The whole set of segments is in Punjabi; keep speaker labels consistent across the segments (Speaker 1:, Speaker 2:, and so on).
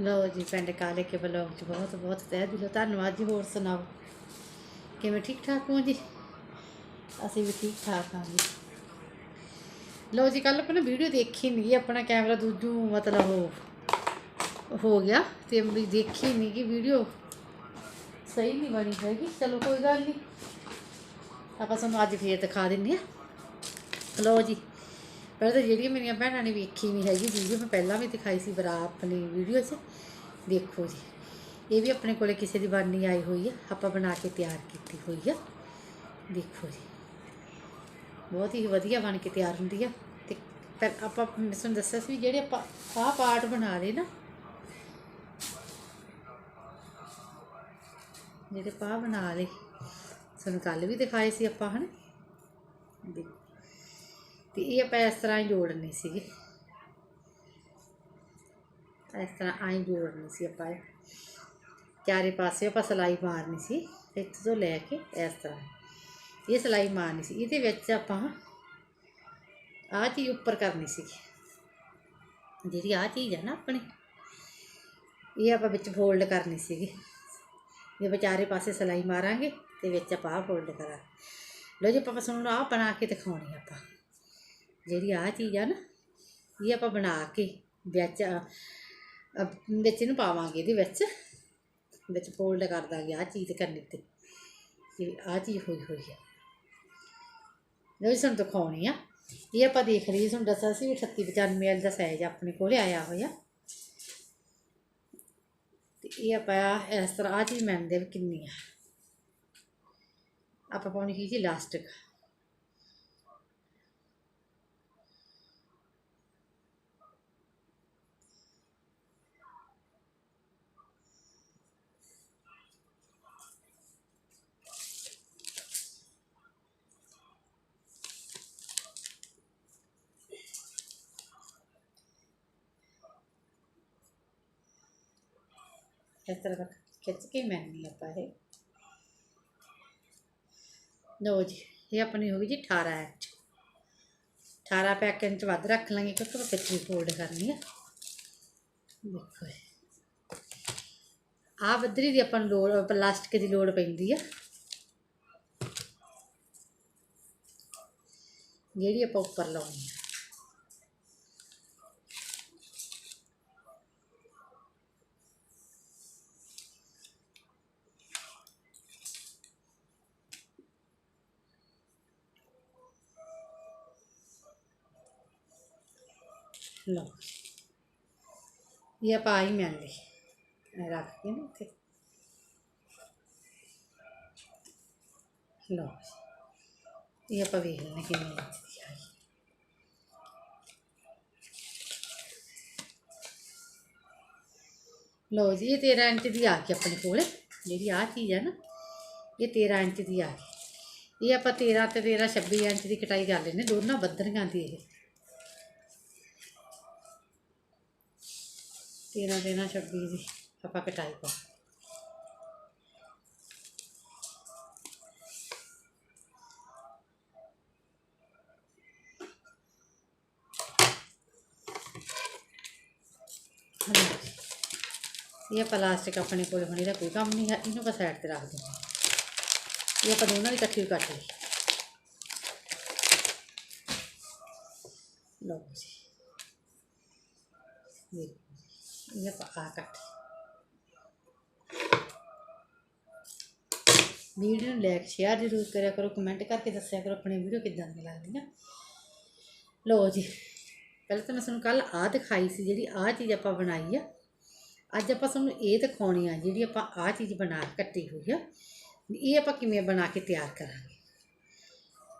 Speaker 1: ਲਓ ਜੀ, ਪਿੰਡ ਕਾਲੇ ਕੇ ਬਲੌਗ ਚ ਬਹੁਤ ਬਹੁਤ ਤਹਿ ਦਿਲੋਂ ਧੰਨਵਾਦ ਜੀ। ਹੋਰ ਸੁਣਾਓ? ਕਿਵੇਂ ਠੀਕ ਠਾਕ ਹੋ ਜੀ? ਅਸੀਂ ਵੀ ਠੀਕ ਠਾਕ ਹਾਂ ਜੀ। ਲਓ ਜੀ ਕੱਲ ਆਪਣਾ ਵੀਡੀਓ ਦੇਖੀ ਨਹੀਂ ਆਪਣਾ ਕੈਮਰਾ ਦੂਜੂ ਮਤਲਬ ਉਹ ਹੋ ਗਿਆ ਤੇ ਵੀ ਦੇਖੀ ਨਹੀਂ ਕਿ ਵੀਡੀਓ। ਸਹੀ ਨਹੀਂ ਬਣੀ ਹੈਗੀ, ਚਲੋ ਕੋਈ ਗੱਲ ਨਹੀਂ ਆਪਾਂ ਤੁਹਾਨੂੰ ਅੱਜ ਫੇਰ ਦਿਖਾ ਦਿੰਨੇ ਆ ਲਓ ਜੀ। ਪਹਿਲਾਂ ਤਾਂ ਜਿਹੜੀਆਂ ਮੇਰੀਆਂ ਭੈਣਾਂ ਨੇ ਵੇਖੀ ਨਹੀਂ ਹੈਗੀ ਵੀਡੀਓ, ਮੈਂ ਪਹਿਲਾਂ ਵੀ ਦਿਖਾਈ ਸੀ ਬਰਾ ਆਪਣੀ ਵੀਡੀਓ 'ਚ। ਦੇਖੋ ਜੀ, ਇਹ ਵੀ ਆਪਣੇ ਕੋਲੇ ਕਿਸੇ ਦੀ ਬਣਨੀ ਆਈ ਹੋਈ ਆ, ਆਪਾਂ ਬਣਾ ਕੇ ਤਿਆਰ ਕੀਤੀ ਹੋਈ ਆ। ਦੇਖੋ ਜੀ, ਬਹੁਤ ਹੀ ਵਧੀਆ ਬਣ ਕੇ ਤਿਆਰ ਹੁੰਦੀ ਆ। ਤੇ ਪਹਿ- ਆਪਾਂ, ਮੈਂ ਤੁਹਾਨੂੰ ਦੱਸਿਆ ਸੀ ਵੀ ਜਿਹੜੇ ਆਪਾਂ ਆਹ ਪਾਰਟ ਬਣਾ ਲਏ ਨਾ, ਜਿਹੜੇ ਪਾ ਬਣਾ ਲਏ, ਤੁਹਾਨੂੰ ਕੱਲ ਵੀ ਦਿਖਾਏ ਸੀ ਆਪਾਂ, ਹਨ? ਦੇਖੋ। ਤੇ ਇਹ ਆਪਾਂ ਇਸ ਤਰ੍ਹਾਂ ਹੀ ਜੋੜਨੇ ਸੀਗੇ ਇਸ ਤਰ੍ਹਾਂ ਆਈ ਜੋੜਨੀ ਸੀ ਆਪਾਂ ਇਹ। ਚਾਰੇ ਪਾਸੇ ਆਪਾਂ ਸਲਾਈ ਮਾਰਨੀ ਸੀ, ਇੱਥੇ ਤੋਂ ਲੈ ਕੇ ਇਸ ਤਰ੍ਹਾਂ। ਇਹ ਸਲਾਈ ਮਾਰਨੀ ਸੀ, ਇਹਦੇ ਵਿੱਚ ਆਪਾਂ ਆਹ ਚੀਜ਼ ਉੱਪਰ ਕਰਨੀ ਸੀ। ਜਿਹੜੀ ਆਹ ਚੀਜ਼ ਹੈ ਨਾ ਆਪਣੀ, ਇਹ ਆਪਾਂ ਵਿੱਚ ਫੋਲਡ ਕਰਨੀ ਸੀਗੀ ਇਹ ਵਿਚਾਰੇ ਪਾਸੇ ਸਲਾਈ ਮਾਰਾਂਗੇ ਤੇ ਵਿੱਚ ਆਪਾਂ ਫੋਲਡ ਕਰਾਂ ਲੋ ਜੀ ਆਪਾਂ ਤੁਹਾਨੂੰ ਆਹ ਬਣਾ ਕੇ ਦਿਖਾਉਣੀ ਆਪਾਂ। ਜਿਹੜੀ ਆਹ ਚੀਜ਼ ਆ ਨਾ, ਇਹ ਆਪਾਂ ਬਣਾ ਕੇ ਵਿੱਚ ਵਿੱਚ ਇਹਨੂੰ ਪਾਵਾਂਗੇ ਇਹਦੇ ਵਿੱਚ ਵਿੱਚ ਫੋਲਡ ਕਰ ਦਾਂਗੇ ਆਹ ਚੀਜ਼ ਕਰਨੀ ਤੇ ਇਹ ਆਹ ਚੀਜ਼ ਹੋਈ ਹੋਈ ਆ। ਲੋ ਜੀ, ਸਾਨੂੰ ਦਿਖਾਉਣੀ ਆ। ਇਹ ਆਪਾਂ ਦੇਖ ਲਈਏ, ਤੁਹਾਨੂੰ ਦੱਸਿਆ ਸੀ ਵੀ 38 95 ਐਲ ਦਾ ਸਾਈਜ਼ ਆਪਣੇ ਕੋਲੇ ਆਇਆ ਹੋਇਆ। ਤੇ ਇਹ ਆਪਾਂ ਇਸ ਤਰ੍ਹਾਂ, ਆਹ ਚੀਜ਼ ਮੰਨਦੇ ਵੀ ਕਿੰਨੀ ਆ। ਆਪਾਂ ਪਾਉਣੀ ਸੀ ਜੀ ਲਾਸਟਿਕ ਇਸ ਤਰ੍ਹਾਂ ਖਿੱਚ ਕੇ ਮੈਨੀ ਆਪਾਂ ਇਹ। ਲਓ ਜੀ, ਇਹ ਆਪਣੀ ਹੋ ਗਈ ਜੀ 18 ਇੰਚ। 18 ਪੈਕ ਇੰਚ ਵੱਧ ਰੱਖ ਲਾਂਗੇ ਕਿਉਂਕਿ ਆਪਾਂ ਪਿੱਛੇ ਫੋਲਡ ਕਰਨੀ ਆ। ਦੇਖੋ ਆ ਬੱਦਰੀ ਦੀ ਆਪਾਂ ਨੂੰ ਲੋੜ, ਪਲਾਸਟਿਕ ਦੀ ਲੋੜ ਪੈਂਦੀ ਆ। ਜਿਹੜੀ ਆਪਾਂ ਉੱਪਰ ਲਾਉਣੀ ਆ ਲਓ ਇਹ ਆਪਾਂ ਹੀ ਮਿਲ ਲਈ ਇਹ ਰੱਖ ਲਓ ਇਹ ਆਪਾਂ ਵੇਖ ਲੈਂਦੇ ਕਿਵੇਂ ਲੱਗਦੀ ਆ ਲਓ ਜੀ, ਇਹ 13 ਇੰਚ ਦੀ ਆ ਗਈ ਆਪਣੇ ਕੋਲ। ਜਿਹੜੀ ਆ ਚੀਜ਼ ਹੈ ਨਾ, ਇਹ 13 ਇੰਚ ਦੀ ਆ ਗਈ। ਇਹ ਆਪਾਂ 13 ਤੇ 13 26 ਇੰਚ ਦੀ ਕਟਾਈ ਕਰ ਲੈਨੇ ਦੋਨਾਂ ਬੱਦਰੀਆਂ ਦੀ ਇਹ। ਤੇਰਾਂ ਦੇਣਾ ਛੱਬੀ ਦੀ। ਆਪਾਂ ਕਟਾਈ ਪਾ ਇਹ ਪਲਾਸਟਿਕ ਆਪਣੇ ਕੋਲ ਹੁਣ ਇਹਦਾ ਕੋਈ ਕੰਮ ਨਹੀਂ ਹੈ, ਇਹਨੂੰ ਆਪਾਂ ਸਾਈਡ ਤੇ ਰੱਖ ਦਿੰਦੇ ਹਾਂ। ਇਹ ਆਪਾਂ ਦੋਨਾਂ ਦੀ ਇਕੱਠੀ ਕੱਟ ਲਈ। ਲਓ ਜੀ। ਦੇਖੋ ਇਹ ਆਪਾਂ ਆ ਕੱਟ ਵੀਡੀਓ ਨੂੰ ਲਾਈਕ ਸ਼ੇਅਰ ਜ਼ਰੂਰ ਕਰਿਆ ਕਰੋ ਕਮੈਂਟ ਕਰਕੇ ਦੱਸਿਆ ਕਰੋ ਆਪਣੀ ਵੀਡੀਓ ਕਿੱਦਾਂ ਦੀ ਲੱਗਦੀਆਂ ਲਓ ਜੀ, ਪਹਿਲਾਂ ਤਾਂ ਮੈਂ ਤੁਹਾਨੂੰ ਕੱਲ ਆਹ ਦਿਖਾਈ ਸੀ ਜਿਹੜੀ ਆਹ ਚੀਜ਼ ਆਪਾਂ ਬਣਾਈ ਆ। ਅੱਜ ਆਪਾਂ ਤੁਹਾਨੂੰ ਇਹ ਦਿਖਾਉਣੀ ਆ ਜਿਹੜੀ ਆਪਾਂ ਆਹ ਚੀਜ਼ ਬਣਾ ਕੱਟੀ ਹੋਈ ਆ। ਇਹ ਆਪਾਂ ਕਿਵੇਂ ਬਣਾ ਕੇ ਤਿਆਰ ਕਰਾਂਗੇ।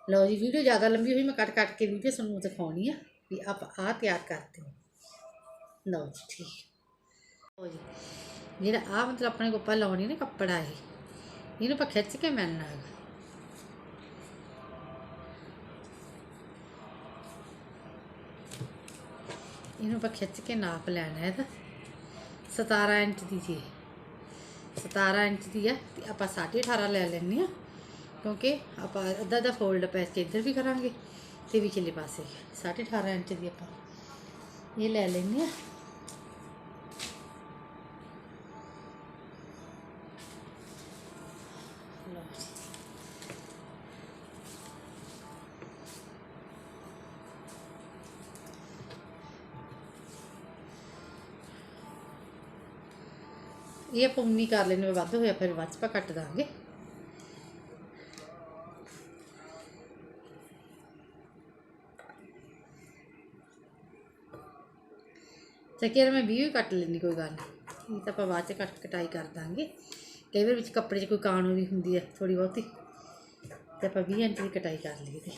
Speaker 1: ਲਓ ਜੀ ਵੀਡੀਓ ਜ਼ਿਆਦਾ ਲੰਬੀ ਹੋਈ, ਮੈਂ ਕੱਟ ਕੱਟ ਕੇ ਵੀਡੀਓ ਤੁਹਾਨੂੰ ਦਿਖਾਉਣੀ ਆ ਵੀ ਆਪਾਂ ਆਹ ਤਿਆਰ ਕਰਦੇ ਹਾਂ ਲਓ ਜੀ, ਠੀਕ। ਜਿਹੜਾ ਆ ਮਤਲਬ ਆਪਣੇ ਕੋਲ ਪਹਿਲਾਂ ਲਾਉਣੀ ਨਾ ਕੱਪੜਾ ਇਹ। ਇਹਨੂੰ ਆਪਾਂ ਖਿੱਚ ਕੇ ਮਿਲਣਾ ਹੈਗਾ ਇਹਨੂੰ ਆਪਾਂ ਖਿੱਚ ਕੇ ਨਾਪ ਲੈਣਾ ਹੈ ਤਾਂ 17 ਇੰਚ ਦੀ ਜੀ 17 ਇੰਚ ਦੀ ਹੈ ਤੇ ਆਪਾਂ 18.5 ਲੈ ਲੈਣੀ ਆ ਕਿਉਂਕਿ ਆਪਾਂ ਅੱਧਾ ਅੱਧਾ ਫੋਲਡ ਪੈਸ ਇੱਧਰ ਵੀ ਕਰਾਂਗੇ ਤੇ ਵਿਚਲੇ ਪਾਸੇ। 18.5 ਇੰਚ ਦੀ ਆਪਾਂ ਇਹ ਲੈ ਲੈਂਦੇ ਆ ਇਹ ਆਪਾਂ ਉਨੀ ਕਰ ਲੈਣੇ ਵੱਧ ਹੋਇਆ, ਫਿਰ ਬਾਅਦ 'ਚ ਆਪਾਂ ਕੱਟ ਦਾਂਗੇ। ਤੇ ਕਿਰ ਮੈਂ 20 ਵੀ ਕੱਟ ਲੈਣੀ ਕੋਈ ਗੱਲ ਨਹੀਂ। ਇਹ ਤਾਂ ਆਪਾਂ ਬਾਅਦ 'ਚ ਕੱਟ ਕਟਾਈ ਕਰ ਦਾਂਗੇ। ਕਈ ਵਾਰ ਵਿੱਚ ਕੱਪੜੇ 'ਚ ਕੋਈ ਕਾਣੂ ਵੀ ਹੁੰਦੀ ਹੈ ਥੋੜੀ ਬਹੁਤੀ। ਤੇ ਆਪਾਂ 20 ਇੰਚ ਦੀ ਕਟਾਈ ਕਰ ਲਈਏ ਤੇ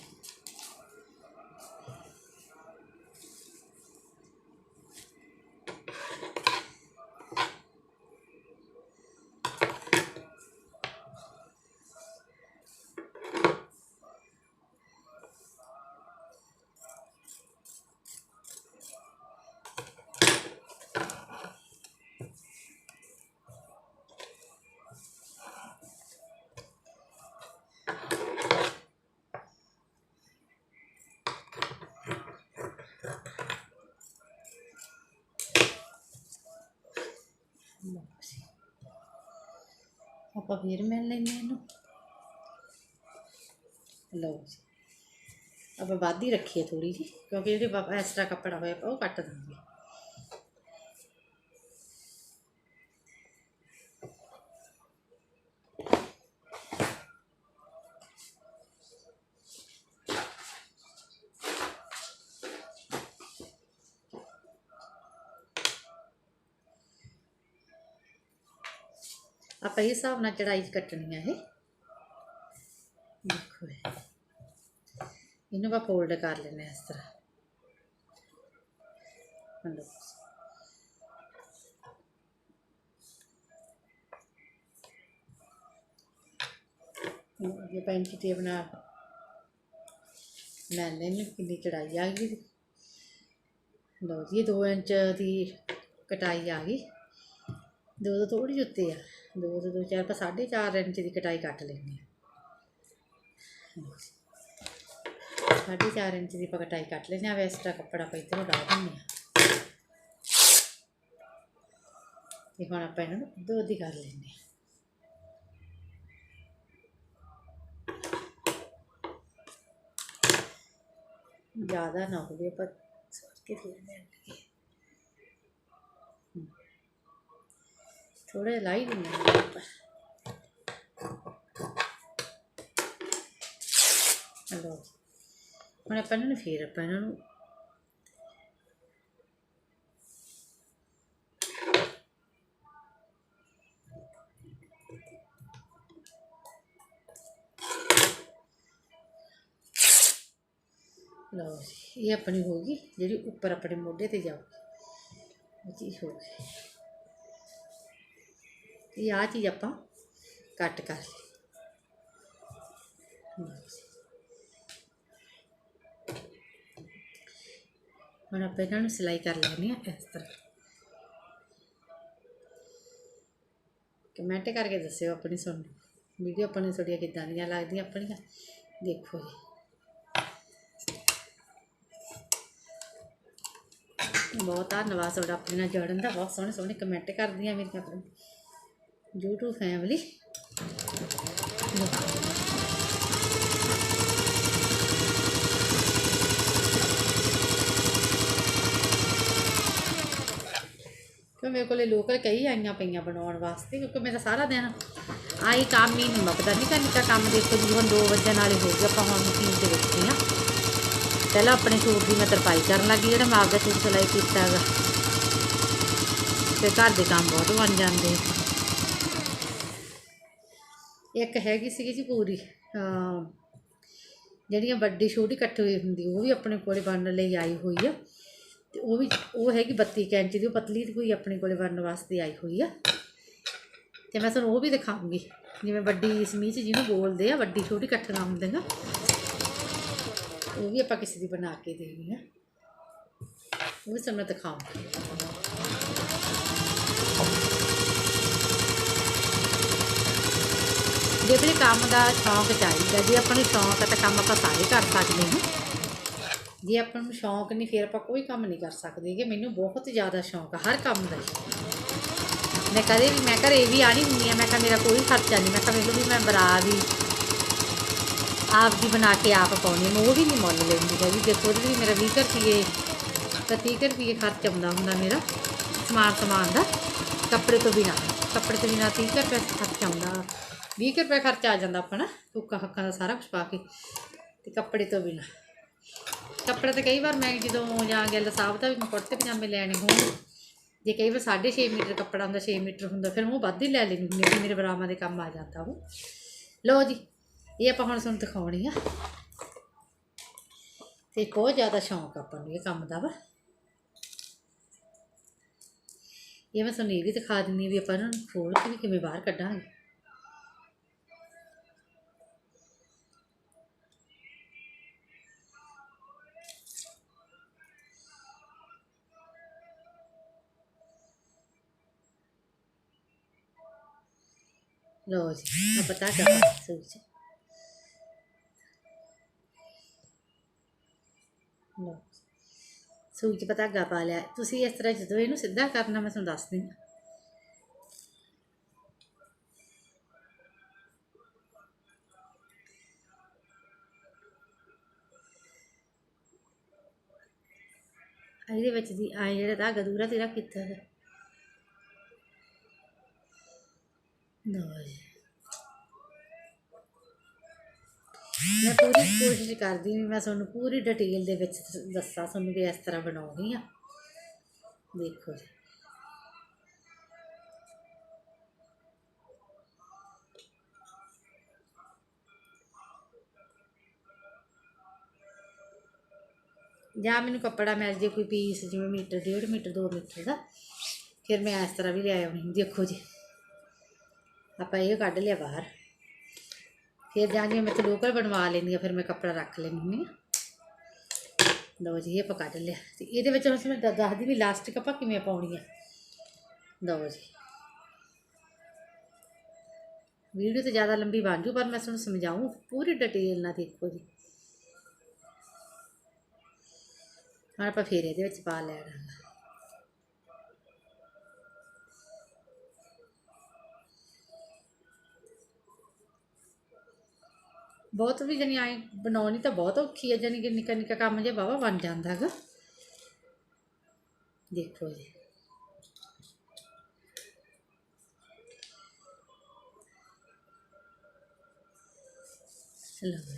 Speaker 1: ਆਪਾਂ ਫਿਰ ਮਿਲ ਲੈਂਦੇ ਇਹਨੂੰ ਲਓ ਜੀ ਆਪਾਂ ਵੱਧ ਹੀ ਰੱਖੀਏ ਥੋੜੀ ਜੀ ਕਿਉਂਕਿ ਜਿਹੜੇ ਬਾਬਾ ਐਕਸਟਰਾ ਕੱਪੜਾ ਹੋਇਆ ਉਹ ਕੱਟ ਦਾਂਗੇ ਆਪਾਂ ਹਿਸਾਬ ਨਾਲ ਚੜਾਈ ਕੱਟਣੀ ਆ ਇਹ। ਦੇਖੋ ਇਹਨੂੰ ਆਪਾਂ ਫੋਲਡ ਕਰ ਲੈਣੇ ਇਸ ਤਰ੍ਹਾਂ। ਹਲੋ। ਇਹ ਪੈਂਟ ਟੇਪ ਨਾਲ ਮੈਂ ਲੈਣੀ ਕਿੰਨੀ ਚੜਾਈ ਆ ਗਈ। ਲਓ ਜੀ 2 ਇੰਚ ਦੀ ਕਟਾਈ ਆ ਗਈ। ਦੋ ਤੋਂ ਥੋੜੀ ਜਿਹੀ ਆ। ਦੋ ਤੋਂ ਦੋ ਚਾਰ ਆਪਾਂ ਸਾਢੇ ਚਾਰ ਇੰਚ ਦੀ ਕਟਾਈ ਕੱਟ ਲੈਣੀ ਆ ਸਾਢੇ ਚਾਰ ਇੰਚ ਦੀ ਆਪਾਂ ਕਟਾਈ ਕੱਟ ਲੈਣੀ ਆ ਐਕਸਟਰਾ ਕੱਪੜਾ ਪਈ ਇੱਧਰੋਂ ਲਾ ਦਿੰਦੇ ਆ ਤੇ ਹੁਣ ਆਪਾਂ ਇਹਨਾਂ ਨੂੰ ਦੋ ਦੀ ਕਰ ਲੈਂਦੇ ਆ ਜ਼ਿਆਦਾ ਨਾ ਹੋਵੇ, ਆਪਾਂ ਸੋਚ ਕੇ ਲੈ ਲੈਂਦੇ ਥੋੜੇ ਲਾਈ ਦਿੰਦੇ ਹਾਂ ਆਪਾਂ। ਹਲੋ। ਹੁਣ ਆਪਾਂ ਇਹਨਾਂ ਨੂੰ ਫੇਰ ਆਪਾਂ ਇਹਨਾਂ ਨੂੰ ਲਓ ਇਹ ਆਪਣੀ ਹੋ ਗਈ, ਜਿਹੜੀ ਉੱਪਰ ਆਪਣੇ ਮੋਢੇ ਤੇ ਜਾਊਗੀ। ਇਹ ਚੀਜ਼ ਹੋ ਗਈ। ਇਹ ਆ ਚੀਜ਼ ਆਪਾਂ ਕੱਟ ਕਰ ਲਈ। ਹੁਣ ਆਪਾਂ ਇਹਨਾਂ ਨੂੰ ਸਿਲਾਈ ਕਰ ਲੈਣੀ ਆ ਇਸ ਤਰ੍ਹਾਂ। ਕਮੈਂਟ ਕਰਕੇ ਦੱਸਿਓ ਆਪਣੀ ਸੁਣ ਵੀਡੀਓ ਆਪਾਂ ਨੂੰ ਤੁਹਾਡੀਆਂ ਕਿੱਦਾਂ ਦੀਆਂ ਲੱਗਦੀਆਂ ਆਪਣੀਆਂ। ਦੇਖੋ ਜੀ। ਬਹੁਤ ਧੰਨਵਾਦ ਤੁਹਾਡਾ ਆਪਣੇ ਨਾਲ ਜੁੜਨ ਦਾ। ਬਹੁਤ ਸੋਹਣੇ ਸੋਹਣੇ ਕਮੈਂਟ ਕਰਦੀਆਂ ਮੇਰੀਆਂ ਆਪਣੀ YouTube ਫੈਮਿਲੀ ਕਿ ਮੇਰੇ ਕੋਲੇ ਲੋਕਲ ਕਈ ਆਈਆਂ ਪਈਆਂ ਬਣਾਉਣ ਵਾਸਤੇ, ਕਿਉਂਕਿ ਮੇਰਾ ਸਾਰਾ ਦਿਨ ਆਈ ਕੰਮ ਹੀ ਨਹੀਂ ਮੁੱਕਦਾ। ਨਹੀਂ ਤਾਂ ਕੰਮ ਦੇਖੋ ਜੀ ਹੁਣ 2 ਵਜੇ ਨਾਲ ਹੀ ਹੋ ਗਿਆ ਆਪਾਂ ਹੁਣ ਮਸ਼ੀਨ ਤੇ ਬੈਠੇ ਆ ਪਹਿਲਾਂ ਆਪਣੇ ਸੂਟ ਦੀ ਮੈਂ ਤਰਪਾਈ ਕਰਨ ਲੱਗੀ, ਜਿਹੜਾ ਮੈਂ ਆਪਦਾ ਸੂਟ ਸਿਲਾਈ ਕੀਤਾ ਹੈਗਾ। ਤੇ ਘਰ ਦੇ ਕੰਮ ਬਹੁਤ ਬਣ ਜਾਂਦੇ। ਇੱਕ ਹੈਗੀ ਸੀਗੀ ਜੀ ਪੂਰੀ ਜਿਹੜੀਆਂ ਵੱਡੀ ਛੋਟੀ ਇਕੱਠੀ ਹੋਈ ਹੁੰਦੀ, ਉਹ ਵੀ ਆਪਣੇ ਕੋਲੇ ਬਣਨ ਲਈ ਆਈ ਹੋਈ ਆ। ਤੇ ਉਹ ਵੀ, ਉਹ ਹੈਗੀ 32 ਕੁ ਦੀ, ਉਹ ਪਤਲੀ ਦੀ ਕੋਈ ਆਪਣੇ ਕੋਲੇ ਬਣਨ ਵਾਸਤੇ ਆਈ ਹੋਈ ਆ। ਤੇ ਮੈਂ ਤੁਹਾਨੂੰ ਉਹ ਵੀ ਦਿਖਾਉਂਗੀ, ਜਿਵੇਂ ਵੱਡੀ ਸਮੀਚ ਜਿਹਨੂੰ ਬੋਲਦੇ ਆ, ਵੱਡੀ ਛੋਟੀ ਇਕੱਠੀਆਂ ਹੁੰਦੀਆਂ। ਉਹ ਵੀ ਆਪਾਂ ਕਿਸੇ ਦੀ ਬਣਾ ਕੇ ਦੇਣੀ ਆ। ਉਹ ਵੀ ਤੁਹਾਨੂੰ ਮੈਂ ਦਿਖਾਉਂਗੀ। ਜੇ ਆਪਣੇ ਕੰਮ ਦਾ ਸ਼ੌਂਕ ਚਾਹੀਦਾ। ਜੇ ਆਪਾਂ ਨੂੰ ਸ਼ੌਂਕ ਹੈ ਤਾਂ ਕੰਮ ਆਪਾਂ ਸਾਰੇ ਕਰ ਸਕਦੇ ਹਾਂ। ਜੇ ਆਪਾਂ ਨੂੰ ਸ਼ੌਂਕ ਨਹੀਂ ਫਿਰ ਆਪਾਂ ਕੋਈ ਕੰਮ ਨਹੀਂ ਕਰ ਸਕਦੇ ਕਿ ਮੈਨੂੰ ਬਹੁਤ ਜ਼ਿਆਦਾ ਸ਼ੌਂਕ ਹਰ ਕੰਮ ਦਾ ਮੈਂ ਕਦੇ ਵੀ ਮੈਂ ਘਰੇ ਵੀ ਆਣੀ ਹੁੰਦੀ ਆ ਮੈਂ ਕਿਹਾ ਮੇਰਾ ਕੋਈ ਖਰਚਾ ਨਹੀਂ। ਮੈਂ ਕਿਹਾ ਵੇਖ ਲਓ ਵੀ ਮੈਂ ਬਰਾ ਵੀ ਆਪ ਦੀ ਬਣਾ ਕੇ ਆਪ ਪਾਉਣੀ ਆ, ਮੈਂ ਉਹ ਵੀ ਨਹੀਂ ਮੁੱਲ ਲੈਂਦੀ ਹੈਗੀ। ਦੇਖੋ ਉਹਦੇ ਵੀ ਮੇਰਾ 20 ਰੁਪਏ ਤਾਂ 30 ਰੁਪਏ ਖਰਚ ਆਉਂਦਾ ਹੁੰਦਾ ਮੇਰਾ ਸਮਾਨ ਸਮਾਨ ਦਾ। ਕੱਪੜੇ ਤੋਂ ਬਿਨਾ ਕੱਪੜੇ ਤੋਂ ਬਿਨਾ 30 ਰੁਪਏ ਖਰਚ ਆਉਂਦਾ। 20 ਕੁ ਰੁਪਏ ਖਰਚ ਆ ਜਾਂਦਾ ਆਪਣਾ ਹੁੱਕਾ ਹੱਕਾਂ ਦਾ ਸਾਰਾ ਕੁਝ ਪਾ ਕੇ ਤੇ ਕੱਪੜੇ ਤੋਂ ਬਿਨਾ। ਕੱਪੜੇ ਤਾਂ ਕਈ ਵਾਰ ਮੈਂ ਜਦੋਂ ਜਾਂ ਗੱਲ ਸਾਹਿਬ ਦਾ ਵੀ ਮੈਂ ਕੁੜਤੇ ਪਜਾਮੇ ਲੈਣੇ ਹੋਣ, ਜੇ ਕਈ ਵਾਰ 6.5 ਮੀਟਰ ਕੱਪੜਾ ਹੁੰਦਾ 6 ਮੀਟਰ ਹੁੰਦਾ, ਫਿਰ ਉਹ ਵੱਧ ਹੀ ਲੈ ਲੈਂਦੀ ਹੁੰਦੀ ਮੇਰੇ ਬਰਾਵਾਂ ਦੇ ਕੰਮ ਆ ਜਾਂਦਾ ਉਹ। ਲਓ ਜੀ, ਇਹ ਆਪਾਂ ਹੁਣ ਤੁਹਾਨੂੰ ਦਿਖਾਉਣੀ ਆ। ਤੇ ਬਹੁਤ ਜ਼ਿਆਦਾ ਸ਼ੌਂਕ ਆਪਾਂ ਨੂੰ ਇਹ ਕੰਮ ਦਾ ਵਾ। ਇਹ ਮੈਂ ਤੁਹਾਨੂੰ ਇਹ ਵੀ ਦਿਖਾ ਦਿੰਦੀ ਵੀ ਆਪਾਂ ਇਹਨਾਂ ਨੂੰ ਖੋਲ ਕੇ ਵੀ ਕਿਵੇਂ ਬਾਹਰ ਕੱਢਾਂਗੇ। ਲਓ ਜੀ ਆ ਪਤਾ ਕਰ ਸੂਚ ਲਓ ਸੂਚ ਪਤਾ ਗਾ ਪਾ ਲਿਆ। ਤੁਸੀਂ ਇਸ ਤਰ੍ਹਾਂ ਜਦੋਂ ਇਹਨੂੰ ਸਿੱਧਾ ਕਰਨਾ, ਮੈਂ ਤੁਹਾਨੂੰ ਦੱਸਦੀ ਹਾਂ। ਇਹਦੇ ਵਿੱਚ ਦੀ ਆ ਜਿਹੜਾ ਧਾਗਾ ਦੂਰਾ ਤੇਰਾ ਕੀਤਾ ਹੈ ਮੈਂ ਪੂਰੀ ਕੋਸ਼ਿਸ਼ ਕਰਦੀ ਵੀ ਮੈਂ ਤੁਹਾਨੂੰ ਪੂਰੀ ਡਿਟੇਲ ਦੇ ਵਿੱਚ ਦੱਸਾਂ, ਤੁਹਾਨੂੰ ਵੀ ਇਸ ਤਰ੍ਹਾਂ ਬਣਾਉਣੀ ਆ ਦੇਖੋ ਜੀ। ਜਾਂ ਮੈਨੂੰ ਕੱਪੜਾ ਮਿਲ ਜੇ ਕੋਈ ਪੀਸ ਜਿਵੇਂ ਮੀਟਰ ਡੇਢ ਮੀਟਰ 2 ਮੀਟਰ ਦਾ, ਫਿਰ ਮੈਂ ਇਸ ਤਰ੍ਹਾਂ ਵੀ ਲੈ ਆਉਣੀ ਦੇਖੋ ਜੀ। ਆਪਾਂ ਇਹ ਕੱਢ ਲਿਆ ਬਾਹਰ। ਫਿਰ ਜਾਂ ਜੇ ਮੈਂ ਤੇ ਲੋਕਲ ਬਣਵਾ ਲੈਂਦੀ ਆ, ਫਿਰ ਮੈਂ ਕੱਪੜਾ ਰੱਖ ਲੈਂਦੀ ਹੁੰਦੀ ਆ। ਲਓ ਜੀ, ਇਹ ਆਪਾਂ ਕੱਢ ਲਿਆ। ਤੇ ਇਹਦੇ ਵਿੱਚ ਹੁਣ ਮੈਂ ਦ- ਦੱਸਦੀ ਵੀ ਲਾਸਟਿਕ ਆਪਾਂ ਕਿਵੇਂ ਪਾਉਣੀ ਆ। ਲਓ ਜੀ। ਵੀਡੀਓ ਤੇ ਜ਼ਿਆਦਾ ਲੰਬੀ ਬਣ ਜੂ, ਪਰ ਮੈਂ ਤੁਹਾਨੂੰ ਸਮਝਾਉਂ ਪੂਰੀ ਡਿਟੇਲ ਨਾਲ ਦੇਖੋ ਜੀ। ਹੁਣ ਆਪਾਂ ਫਿਰ ਇਹਦੇ ਵਿੱਚ ਪਾ ਲੈਣਾ। ਬਹੁਤ ਵੀ ਜਣੀ ਆਈ ਬਣਾਉਣੀ ਤਾਂ ਬਹੁਤ ਔਖੀ ਹੈ ਜਾਨੀ ਕਿ ਨਿੱਕਾ ਨਿੱਕਾ ਕੰਮ ਜੇ ਬਾਵਾ ਬਣ ਜਾਂਦਾ ਹੈਗਾ। ਦੇਖੋ ਜੀ। ਲਓ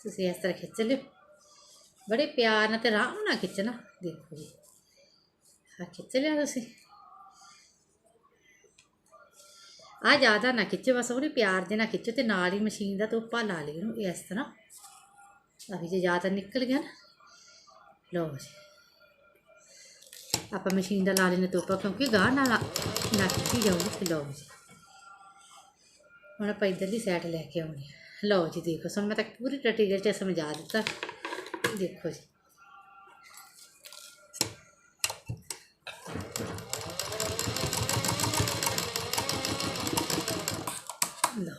Speaker 1: ਤੁਸੀਂ ਇਸ ਤਰ੍ਹਾਂ ਖਿੱਚ ਲਿਓ। ਬੜੇ ਪਿਆਰ ਨਾਲ ਤੇ ਆਰਾਮ ਨਾਲ ਖਿੱਚਣਾ। ਦੇਖੋ ਜੀ। ਆ ਖਿੱਚ ਲਿਆ ਤੁਸੀਂ। ਆ ਜ਼ਿਆਦਾ ਨਾ ਖਿੱਚੋ ਬਸ ਉਹਨੇ ਪਿਆਰ ਦੇ ਨਾਲ ਖਿੱਚੋ ਤੇ ਨਾਲ ਹੀ ਮਸ਼ੀਨ ਦਾ ਤੋਪਾ ਲਾ ਲਈ ਉਹਨੂੰ ਇਸ ਤਰ੍ਹਾਂ। ਅਭੀ ਜੇ ਜ਼ਿਆਦਾ ਨਿਕਲ ਗਿਆ ਨਾ, ਲਓ ਜੀ। ਆਪਾਂ ਮਸ਼ੀਨ ਦਾ ਲਾ ਲੈਣੇ ਤੋਪਾ ਕਿਉਂਕਿ ਗਾਹ ਨਾਲ ਨਾ ਖਿੱਚੀ ਜਾਊਗੀ ਤੇ ਲਓ ਜੀ। ਹੁਣ ਆਪਾਂ ਇੱਧਰਲੀ ਸਾਈਡ ਲੈ ਕੇ ਆਉਣੀ ਲਓ ਜੀ ਦੇਖੋ ਸੋ ਮੈਂ ਤਾਂ ਪੂਰੀ ਡਿਟੇਲ ਚ ਸਮਝਾ ਦਿੱਤਾ। ਦੇਖੋ ਜੀ ਲਓ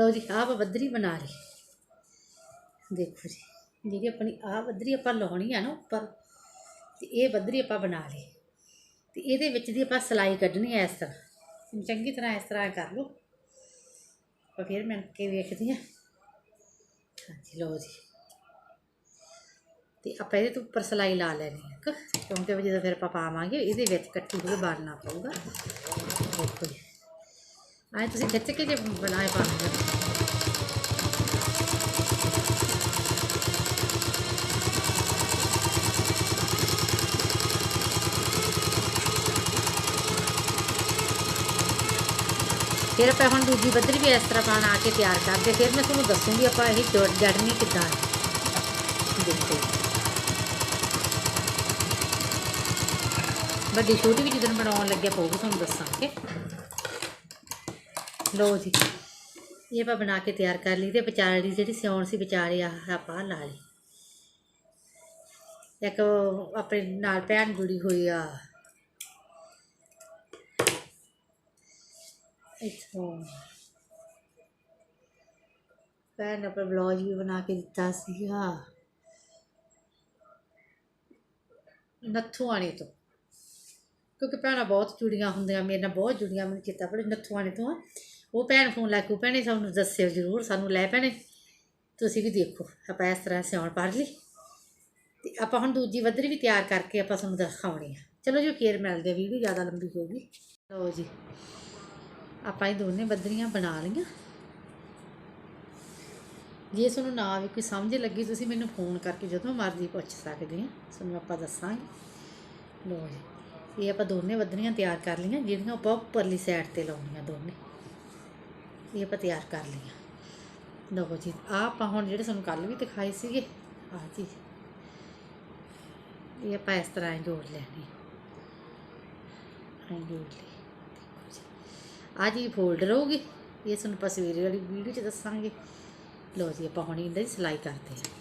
Speaker 1: ਲਓ ਜੀ, ਆਹ ਆਪਾਂ ਬੱਦਰੀ ਬਣਾ ਲਈ। ਦੇਖੋ ਜੀ ਜਿਹੜੀ ਆਪਣੀ ਆਹ ਬੱਦਰੀ ਆਪਾਂ ਲਾਉਣੀ ਆ ਨਾ ਉੱਪਰ, ਤੇ ਇਹ ਬੱਦਰੀ ਆਪਾਂ ਬਣਾ ਲਈ। ਤੇ ਇਹਦੇ ਵਿੱਚ ਦੀ ਆਪਾਂ ਸਲਾਈ ਕੱਢਣੀ ਹੈ ਇਸ ਤਰ੍ਹਾਂ। ਚੰਗੀ ਤਰ੍ਹਾਂ ਇਸ ਤਰ੍ਹਾਂ ਕਰ ਲਓ। ਆਪਾਂ ਫਿਰ ਮੈਂ ਕੇ ਵੇਖਦੀ ਹਾਂ ਹਾਂਜੀ, ਲਓ ਜੀ। ਤੇ ਆਪਾਂ ਇਹਦੇ ਤੋਂ ਉੱਪਰ ਸਲਾਈ ਲਾ ਲੈਣੀ ਹੈ ਕਿਉਂਕਿ ਜਦੋਂ ਫਿਰ ਆਪਾਂ ਪਾਵਾਂਗੇ, ਇਹਦੇ ਵਿੱਚ ਕੱਟੀ ਹੋਈ ਬਾਲਣਾ ਪਊਗਾ। ਦੇਖੋ ਜੀ। ਆਏ ਤੁਸੀਂ ਖਿੱਚ ਕੇ ਜੇ ਬਣਾਏ ਪਾਉਂਗੇ ਫਿਰ ਆਪਾਂ ਹੁਣ ਦੂਜੀ ਬੱਦਰੀ ਵੀ ਇਸ ਤਰ੍ਹਾਂ ਬਣਾ ਕੇ ਤਿਆਰ ਕਰਦੇ। ਫਿਰ ਮੈਂ ਤੁਹਾਨੂੰ ਦੱਸੂਗੀ ਆਪਾਂ ਇਹ ਜੜ ਜੜਨੀ ਕਿੱਦਾਂ ਦੇਖੋ। ਵੱਡੀ ਛੋਟੀ ਵੀ ਜਦੋਂ ਬਣਾਉਣ ਲੱਗਿਆ ਪਊਗੀ, ਤੁਹਾਨੂੰ ਦੱਸਾਂਗੇ। ਲੋ ਜੀ, ਇਹ ਆਪਾਂ ਬਣਾ ਕੇ ਤਿਆਰ ਕਰ ਲਈ ਤੇ ਵਿਚਾਲੇ ਦੀ ਜਿਹੜੀ ਸਿਉਣ ਸੀ ਵਿਚਾਲੇ ਆ, ਆਪਾਂ ਲਾ ਲਈ। ਇੱਕ ਆਪਣੇ ਨਾਲ ਭੈਣ ਜੁੜੀ ਹੋਈ ਆ। ਇੱਥੋਂ। ਭੈਣ ਨੇ ਆਪਣਾ ਬਲੌਜ ਵੀ ਬਣਾ ਕੇ ਦਿੱਤਾ ਸੀਗਾ। ਨੱਥੂਆਣੇ ਤੋਂ। ਕਿਉਂਕਿ ਭੈਣਾਂ ਬਹੁਤ ਜੁੜੀਆਂ ਹੁੰਦੀਆਂ, ਮੇਰੇ ਨਾਲ ਬਹੁਤ ਜੁੜੀਆਂ, ਮੈਨੂੰ ਚੇਤਾ ਪਰ ਨੱਥੂਆਣੇ ਤੋਂ। ਉਹ ਭੈਣ ਫੋਨ ਲਾ ਕੇ ਭੈਣੇ ਸਾਨੂੰ ਦੱਸਿਓ ਜ਼ਰੂਰ, ਸਾਨੂੰ ਲੈ ਭੈਣੇ। ਤੁਸੀਂ ਵੀ ਦੇਖੋ, ਆਪਾਂ ਇਸ ਤਰ੍ਹਾਂ ਸਿਆਉਣ ਪੜ ਲਈ। ਤੇ ਆਪਾਂ ਹੁਣ ਦੂਜੀ ਵੱਧਰੀ ਵੀ ਤਿਆਰ ਕਰਕੇ ਆਪਾਂ ਤੁਹਾਨੂੰ ਦਿਖਾਉਣੀ ਆ। ਚਲੋ ਜੀ ਕੇਅਰ ਮਿਲਦੇ ਵੀਡੀਓ ਜ਼ਿਆਦਾ ਲੰਬੀ ਹੋ ਗਈ। ਲਓ ਜੀ, ਆਪਾਂ ਇਹ ਦੋਨੇ ਬੱਦਰੀਆਂ ਬਣਾ ਲਈਆਂ। ਜੇ ਤੁਹਾਨੂੰ ਨਾ ਵੀ ਕੋਈ ਸਮਝ ਲੱਗੀ, ਤੁਸੀਂ ਮੈਨੂੰ ਫੋਨ ਕਰਕੇ ਜਦੋਂ ਮਰਜ਼ੀ ਪੁੱਛ ਸਕਦੇ ਆ। ਤੁਹਾਨੂੰ ਆਪਾਂ ਦੱਸਾਂਗੇ। ਲਓ ਜੀ, ਇਹ ਆਪਾਂ ਦੋਨੇ ਬੱਦਰੀਆਂ ਤਿਆਰ ਕਰ ਲਈਆਂ, ਜਿਹੜੀਆਂ ਆਪਾਂ ਉੱਪਰਲੀ ਸਾਈਡ ਤੇ ਲਾਉਣੀਆਂ ਦੋਨੇ। ਇਹ ਆਪਾਂ ਤਿਆਰ ਕਰ ਲਈਆਂ। ਲਓ ਜੀ, ਆਹ ਆਪਾਂ ਹੁਣ ਜਿਹੜੇ ਤੁਹਾਨੂੰ ਕੱਲ ਵੀ ਦਿਖਾਏ ਸੀਗੇ, ਆਹ ਜੀ। ਇਹ ਆਪਾਂ ਇਸ ਤਰ੍ਹਾਂ ਹੀ ਜੋੜ ਲੈਣੀ। ਐਂ ਜੋੜ ਲਈ। ਦੇਖੋ ਜੀ, ਆਹ ਜੀ ਫੋਲਡਰ ਹੋਊਗੀ, ਇਹ ਤੁਹਾਨੂੰ ਆਪਾਂ ਸਵੇਰੇ ਵਾਲੀ ਵੀਡੀਓ 'ਚ ਦੱਸਾਂਗੇ। ਲਓ ਜੀ, ਆਪਾਂ ਹੁਣ ਇਹਦੀ ਸਿਲਾਈ ਕਰਦੇ ਹਾਂ।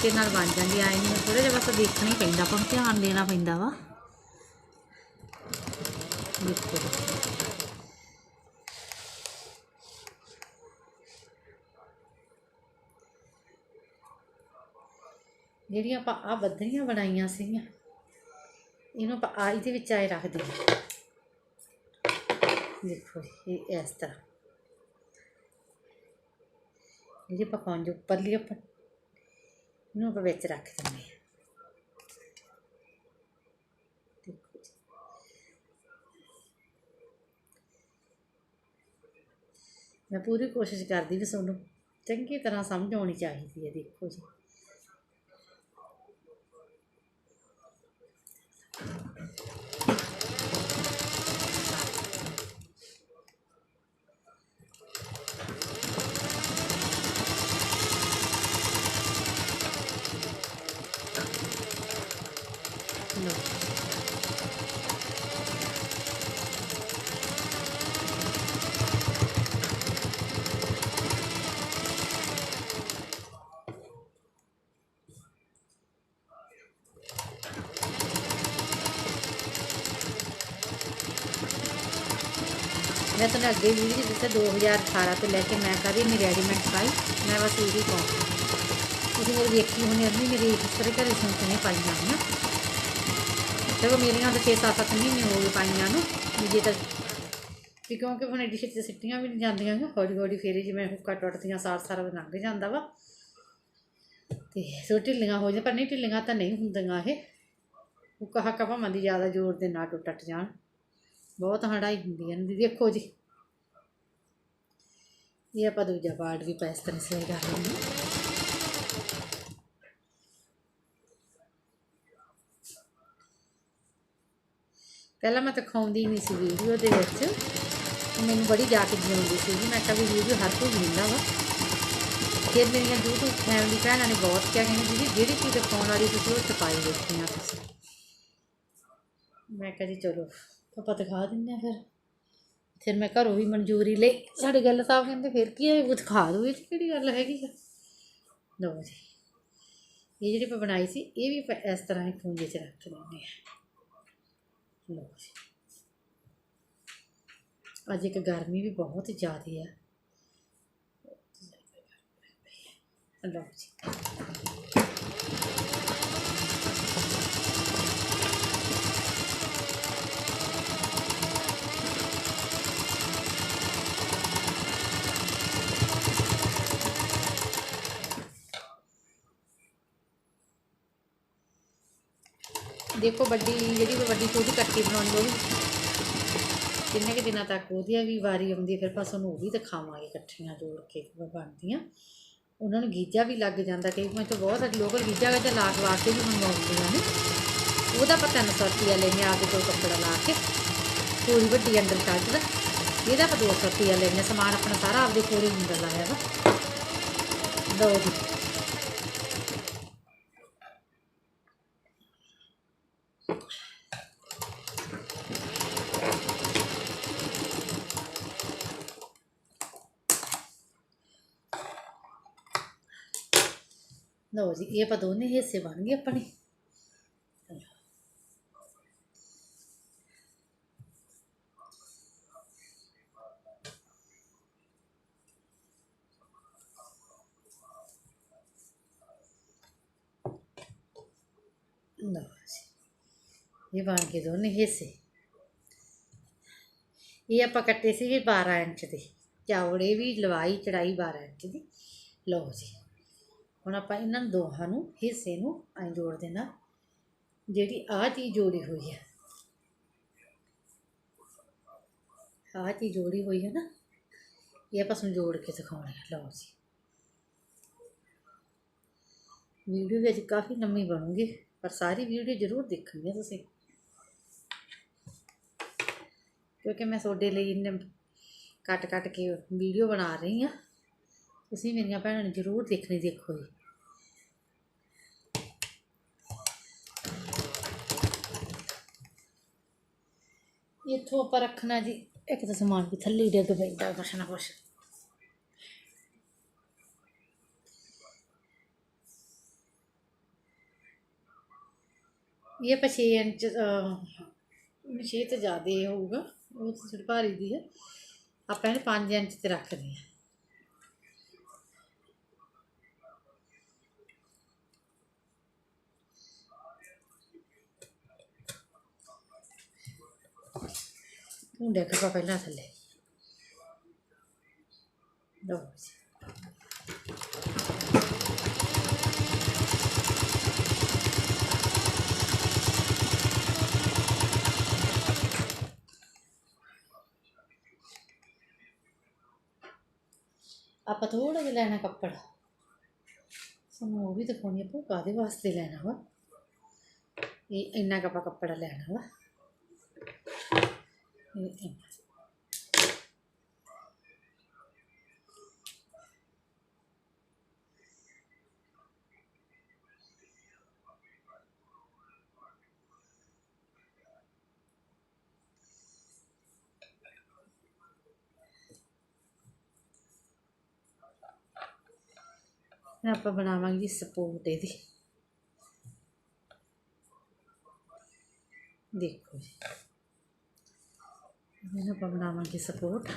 Speaker 1: ਤਰੀਕੇ ਨਾਲ ਬਣ ਜਾਂਦੀ ਆ, ਇਹਨੂੰ ਥੋੜਾ ਜਿਹਾ ਬਸ ਦੇਖਣਾ ਹੀ ਪੈਂਦਾ, ਆਪਾਂ ਨੂੰ ਧਿਆਨ ਦੇਣਾ ਪੈਂਦਾ ਵਾ। ਦੇਖੋ। ਜਿਹੜੀਆਂ ਆਪਾਂ ਆ ਬੱਦਰੀਆਂ ਬਣਾਈਆਂ ਸੀਗੀਆਂ, ਇਹਨੂੰ ਆਪਾਂ ਆਈ ਦੇ ਵਿੱਚ ਆਏ ਰੱਖ ਦਈਏ। ਦੇਖੋ ਇਹ ਇਸ ਤਰ੍ਹਾਂ। ਜਿਹੜੀ ਪਕਾਉਣ ਪੰਜ ਉੱਪਰਲੀ ਆਪਾਂ ਇਹਨੂੰ ਆਪਾਂ ਵਿੱਚ ਰੱਖ ਦਿੰਦੇ ਹਾਂ। ਦੇਖੋ ਜੀ। ਮੈਂ ਪੂਰੀ ਕੋਸ਼ਿਸ਼ ਕਰਦੀ ਵੀ ਤੁਹਾਨੂੰ ਚੰਗੀ ਤਰ੍ਹਾਂ ਸਮਝ ਆਉਣੀ ਚਾਹੀਦੀ ਹੈ, ਦੇਖੋ ਜੀ ਲਓ ਮੈਂ ਤੁਹਾਨੂੰ ਅੱਗੇ ਵੀਡੀਓ ਦਿੱਤਾ 2018 ਤੋਂ ਲੈ ਕੇ ਮੈਂ ਕਦੇ ਨਹੀਂ ਰੈਡੀਮੇਡ ਪਾਈ ਮੈਂ ਬਸ ਇਹੀ ਪਾਉਂਦੀ ਤੁਸੀਂ ਮੇਰੀ ਵੇਖੀ ਹੋਣੀ ਅਰਨੀ ਮੇਰੀ ਇਸ ਤਰ੍ਹਾਂ ਘਰੇ ਸੁਣ ਨਹੀਂ ਪਾਈਆਂ ਹਨ ਦੇਖੋ, ਮੇਰੀਆਂ ਤਾਂ 6-7 ਮਹੀਨੇ ਹੋ ਗਏ ਪਾਈਆਂ ਨੂੰ ਜੇ ਤਾਂ ਵੀ ਕਿਉਂਕਿ ਹੁਣ ਐਡੀ ਛੇਤੀ ਸਿੱਟੀਆਂ ਵੀ ਨਹੀਂ ਜਾਂਦੀਆਂ ਗਾ ਹੌਲੀ ਹੌਲੀ ਫੇਰ ਜਿਵੇਂ ਹੁੱਕਾ ਟੁੱਟਦੀਆਂ ਸਾਰ ਸਾਰ ਲੰਘ ਜਾਂਦਾ ਵਾ। ਤੇ ਸੋ ਢਿੱਲੀਆਂ ਹੋ ਜਾਂ ਪਰ ਨਹੀਂ ਢਿੱਲੀਆਂ ਤਾਂ ਨਹੀਂ ਹੁੰਦੀਆਂ ਇਹ। ਹੁੱਕਾ ਹੱਕਾ ਭਾਵੇਂ ਦੀ ਜ਼ਿਆਦਾ ਜ਼ੋਰ ਦੇ ਨਾਲ ਟੁੱਟ ਟੱਟ ਜਾਣ। ਬਹੁਤ ਹੜਾਈ ਹੁੰਦੀ ਹੈ ਇਹਦੀ ਦੇਖੋ ਜੀ। ਇਹ ਆਪਾਂ ਦੂਜਾ ਪਾਰਟ ਵੀ ਪੈਸ ਤਰ੍ਹਾਂ ਸਿਲਾਈ ਕਰ ਲੈਂਦੇ ਪਹਿਲਾਂ ਮੈਂ ਤਾਂ ਖਾਉਂਦੀ ਨਹੀਂ ਸੀ ਵੀਡੀਓ ਦੇ ਵਿੱਚ। ਮੈਨੂੰ ਬੜੀ ਜਾ ਕੇ ਜਿਉਂਦੀ ਸੀ ਮੈਂ ਕਿਹਾ ਵੀ ਵੀਡੀਓ ਹਰ ਕੋਈ ਦਿੰਦਾ ਵਾ। ਫਿਰ ਮੇਰੀਆਂ YouTube ਫੈਮਿਲੀ ਭੈਣਾਂ ਨੇ ਬਹੁਤ ਕਿਹਾ, ਕਹਿੰਦੀ ਦੀਦੀ ਜਿਹੜੀ ਚੀਜ਼ ਦਿਖਾਉਣ ਵਾਲੀ ਤੁਸੀਂ ਉਹ ਛਪਾਈ ਦੇਖੀਆਂ ਤੁਸੀਂ। ਮੈਂ ਕਿਹਾ ਜੀ ਚਲੋ। ਆਪਾਂ ਦਿਖਾ ਦਿੰਦੇ ਆ ਫਿਰ। ਫਿਰ ਮੈਂ ਘਰੋਂ ਵੀ ਮਨਜ਼ੂਰੀ ਲਈ। ਸਾਡੇ ਗੱਲ ਸਾਹਿਬ ਕਹਿੰਦੇ, ਫਿਰ ਕੀ ਹੈ ਉਹ ਦਿਖਾ ਦਿਓ ਇਹ 'ਚ ਕਿਹੜੀ ਗੱਲ ਹੈਗੀ ਆ? ਲਓ ਜੀ, ਇਹ ਜਿਹੜੀ ਆਪਾਂ ਬਣਾਈ ਸੀ, ਇਹ ਵੀ ਆਪਾਂ ਇਸ ਤਰ੍ਹਾਂ ਹੀ ਖੂੰਜੇ 'ਚ ਰੱਖ ਦਿੰਦੇ ਆ ਲਓ ਜੀ, ਅੱਜ ਇੱਕ ਗਰਮੀ ਵੀ ਬਹੁਤ ਜ਼ਿਆਦਾ ਹੈ ਲਓ ਜੀ ਦੇਖੋ ਵੱਡੀ, ਜਿਹੜੀ ਵੱਡੀ ਛੋਟੀ ਕੱਟੀ ਬਣਾਉਣੀ ਉਹ ਵੀ। ਕਿੰਨੇ ਕੁ ਦਿਨਾਂ ਤੱਕ ਉਹਦੀ ਵੀ ਵਾਰੀ ਆਉਂਦੀ ਹੈ ਫਿਰ ਆਪਾਂ ਤੁਹਾਨੂੰ ਉਹ ਵੀ ਦਿਖਾਵਾਂਗੇ ਇਕੱਠੀਆਂ ਜੋੜ ਕੇ ਬਣਦੀਆਂ। ਉਹਨਾਂ ਨੂੰ ਗੀਜਾ ਵੀ ਲੱਗ ਜਾਂਦਾ, ਕਈ ਮੈਂ ਤਾਂ ਬਹੁਤ ਲੋਕਲ ਗੀਜਾ ਵਿੱਚ ਲਾ ਕੇ ਵੀ ਮੰਗਵਾਉਂਦੀਆਂ ਨੇ। ਉਹਦਾ ਆਪਾਂ 300 ਰੁਪਿਆ ਲੈਨੇ ਆ ਕੇ ਕੋਲ ਕੱਪੜਾ ਲਾ ਕੇ ਪੂਰੀ ਵੱਡੀ ਅੰਦਰ ਕੱਢ ਦਾ ਇਹਦਾ ਆਪਾਂ 200 ਰੁਪਿਆ ਲੈਨੇ ਸਮਾਨ ਆਪਣਾ ਸਾਰਾ ਆਪਦੇ ਕੋਲ ਹੀ ਹੁੰਦਾ ਲਾਇਆ ਵਾ। ਲਓ ਜੀ। ਲਓ ਜੀ, ਇਹ ਆਪਾਂ ਦੋਨੇ ਹਿੱਸੇ ਬਣ ਗਏ ਆਪਣੇ। ਲਓ ਜੀ, ਇਹ ਬਣ ਗਏ ਦੋਨੇ ਹਿੱਸੇ। ਇਹ ਆਪਾਂ ਕੱਟੇ ਸੀਗੇ 12 ਇੰਚ ਦੇ। ਚੌੜੇ ਵੀ, ਲਵਾਈ, ਚੜਾਈ 12 ਇੰਚ ਦੀ। ਲਓ ਜੀ। ਹੁਣ ਆਪਾਂ ਇਹਨਾਂ ਦੋਹਾਂ ਨੂੰ ਹਿੱਸੇ ਨੂੰ ਐਂ ਜੋੜ ਦੇਣਾ, ਜਿਹੜੀ ਆਹ ਚੀਜ਼ ਜੋੜੀ ਹੋਈ ਹੈ। ਆਹ ਚੀਜ਼ ਜੋੜੀ ਹੋਈ ਹੈ ਨਾ, ਇਹ ਆਪਾਂ ਨੂੰ ਜੋੜ ਕੇ ਦਿਖਾਉਣੀ ਹੈ, ਲਓ ਜੀ। ਵੀਡੀਓ ਵਿੱਚ ਕਾਫੀ ਲੰਮੀ ਬਣੂਗੀ, ਪਰ ਸਾਰੀ ਵੀਡੀਓ ਜ਼ਰੂਰ ਦੇਖਣੀ ਤੁਸੀਂ। ਕਿਉਂਕਿ ਮੈਂ ਤੁਹਾਡੇ ਲਈ ਇੰਨੇ ਕੱਟ ਕੱਟ ਕੇ ਵੀਡੀਓ ਬਣਾ ਰਹੀ ਹਾਂ। ਤੁਸੀਂ ਮੇਰੀਆਂ ਭੈਣਾਂ ਨੂੰ ਜ਼ਰੂਰ ਦੇਖਣੀ ਦੇਖੋ ਜੀ। ਇੱਥੋਂ ਆਪਾਂ ਰੱਖਣਾ ਜੀ ਇੱਕ ਤਾਂ ਸਮਾਨ ਵੀ ਥੱਲੇ ਡਿੱਗ ਪੈਂਦਾ ਕੁਛ ਨਾ ਕੁਛ। ਇਹ 6 ਇੰਚ 6 ਤੋਂ ਜ਼ਿਆਦਾ ਹੋਊਗਾ ਉਹ ਥੋੜੀ ਭਾਰੀ ਦੀ ਹੈ ਆਪਾਂ ਇਹਨੂੰ 5 ਇੰਚ ਤੇ ਰੱਖਦੇ ਹਾਂ ਤੂੰ ਦੇਖ ਪਾ ਪਹਿਲਾਂ ਥੱਲੇ। ਲਓ ਆਪਾਂ ਥੋੜਾ ਜਿਹਾ ਲੈਣਾ ਕੱਪੜਾ। ਸਾਨੂੰ ਉਹ ਵੀ ਦਿਖਾਉਣੀ ਆਪਾਂ ਕਾਦੇ ਵਾਸਤੇ ਲੈਣਾ ਵਾ? ਇਹ ਇੰਨਾ ਕੁ ਆਪਾਂ ਕੱਪੜਾ ਲੈਣਾ ਵਾ। ਇਹ ਇੰਨਾ। ਹੁਣ ਆਪਾਂ ਬਣਾਵਾਂਗੇ ਜੀ ਸਪੋਰਟ ਇਹਦੀ ਦੇਖੋ ਜੀ ਇਹਨੂੰ ਆਪਾਂ ਬਣਾਵਾਂਗੇ ਸਪੋਰਟ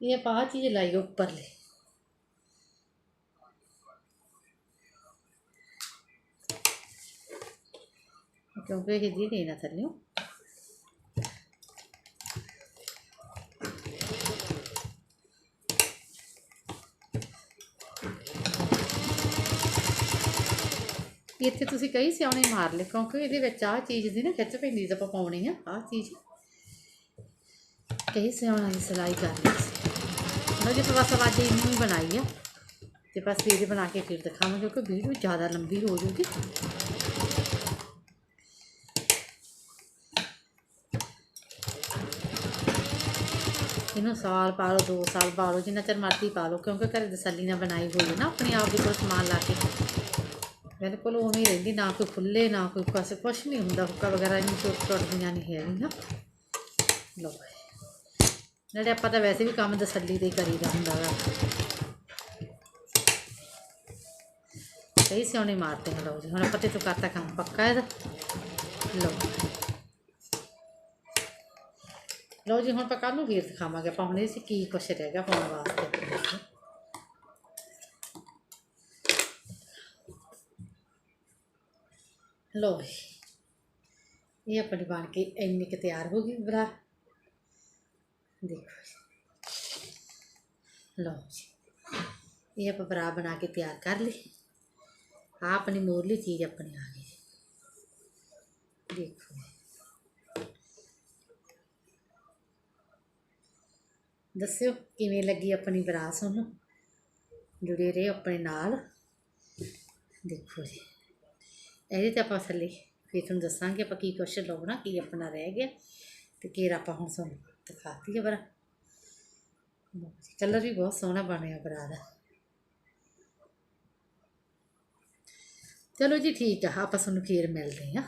Speaker 1: ਇਹ ਆਪਾਂ ਆਹ ਚੀਜ਼ ਲਾਈ ਉੱਪਰ ਲੈ ਕਿਉਂਕਿ ਇੱਥੇ ਤੁਸੀਂ ਕਈ ਸਿਆਉਣੇ ਮਾਰ ਲਏ, ਕਿਉਂਕਿ ਇਹਦੇ ਵਿੱਚ ਆਹ ਚੀਜ਼ ਦੀ ਨਾ ਖਿੱਚ ਪੈਂਦੀ ਜਦੋਂ ਆਪਾਂ ਪਾਉਣੀ ਆ, ਆਹ ਚੀਜ਼। ਕਈ ਸਿਆਉਣਾ ਦੀ ਸਿਲਾਈ ਕਰ ਲਈ ਸੀ। ਮੈਂ ਜੇ ਬਸ ਵਾਜੇ ਇੰਨੀ ਬਣਾਈ ਆ, ਤੇ ਬਸ ਇਹਦੇ ਬਣਾ ਕੇ ਫਿਰ ਦਿਖਾਵਾਂਗੇ, ਕਿਉਂਕਿ ਵੀਡੀਓ ਜ਼ਿਆਦਾ ਲੰਬੀ ਹੋ ਜੂਗੀ। ਇਹਨੂੰ ਸਾਲ ਪਾ ਲਓ, ਦੋ ਸਾਲ ਪਾ ਲਓ, ਜਿੰਨਾ ਚਿਰ ਮਰਜ਼ੀ ਪਾ ਲਓ, ਕਿਉਂਕਿ ਘਰੇ ਤਸੱਲੀ ਨਾਲ ਬਣਾਈ ਹੋਈ ਹੈ ਨਾ, ਆਪਣੇ ਆਪ ਦੇ ਕੋਲ ਸਮਾਨ ਲਾ ਕੇ। ਬਿਲਕੁਲ ਉਵੇਂ ਹੀ ਰਹਿੰਦੀ, ਨਾ ਕੋਈ ਖੁੱਲੇ ਨਾ ਕੋਈ ਕੁਛ ਕੁਛ ਨਹੀਂ ਹੁੰਦਾ, ਹੁੱਕਾ ਵਗੈਰਾ ਨਹੀਂ ਟੁੱਟ ਟੁੱਟਦੀਆਂ ਨਹੀਂ ਹੈਗੀਆਂ। ਲਓ ਨਾਲੇ ਆਪਾਂ ਤਾਂ ਵੈਸੇ ਵੀ ਕੰਮ ਤਸੱਲੀ ਦੇ ਕਰੀਦਾ ਹੁੰਦਾ ਵਾ ਸਹੀ ਸਿਉਣੇ ਮਾਰਦੇ ਹਾਂ, ਲਓ ਜੀ। ਹੁਣ ਆਪਾਂ ਤੇ ਤੋਂ ਕਰਤਾ ਕੰਮ ਪੱਕਾ ਇਹਦਾ। ਲਓ। ਲਓ ਜੀ, ਹੁਣ ਆਪਾਂ ਕੱਲ ਨੂੰ ਫੇਰ ਦਿਖਾਵਾਂਗੇ ਆਪਾਂ, ਹੁਣ ਇਹ 'ਚ ਕੀ ਕੁਛ ਰਹਿ ਗਿਆ ਪਾਉਣ ਵਾਸਤੇ ਲਓ ਜੀ ਇਹ ਆਪਣੀ ਬਣ ਕੇ ਇੰਨੀ ਕੁ ਤਿਆਰ ਹੋ ਗਈ ਬਰਾ। ਦੇਖੋ ਜੀ। ਲਓ ਜੀ, ਇਹ ਆਪਾਂ ਬਰਾ ਬਣਾ ਕੇ ਤਿਆਰ ਕਰ ਲਈ। ਆ ਆਪਣੀ ਮੋਰਲੀ ਚੀਜ਼ ਆਪਣੀ ਆ ਗਈ। ਦੇਖੋ ਜੀ। ਦੱਸਿਓ, ਕਿਵੇਂ ਲੱਗੀ ਆਪਣੀ ਬਰਾ ਤੁਹਾਨੂੰ? ਜੁੜੇ ਰਹੇ ਆਪਣੇ ਨਾਲ। ਦੇਖੋ ਜੀ। ਇਹਦੇ ਤੇ ਆਪਾਂ ਥੱਲੇ ਫਿਰ ਤੁਹਾਨੂੰ ਦੱਸਾਂਗੇ ਆਪਾਂ ਕੀ ਕੁਛ ਲਾਉਣਾ, ਕੀ ਆਪਣਾ ਰਹਿ ਗਿਆ ਤੇ ਕੀ ਆਪਾਂ ਹੁਣ ਤੁਹਾਨੂੰ ਦਿਖਾਤੀ ਹੈ ਬਰਾ ਕਲਰ ਵੀ ਬਹੁਤ ਸੋਹਣਾ ਬਣਿਆ ਬਰਾ ਦਾ। ਚਲੋ ਜੀ ਠੀਕ ਆ, ਆਪਾਂ ਤੁਹਾਨੂੰ ਫੇਰ ਮਿਲਦੇ ਹਾਂ।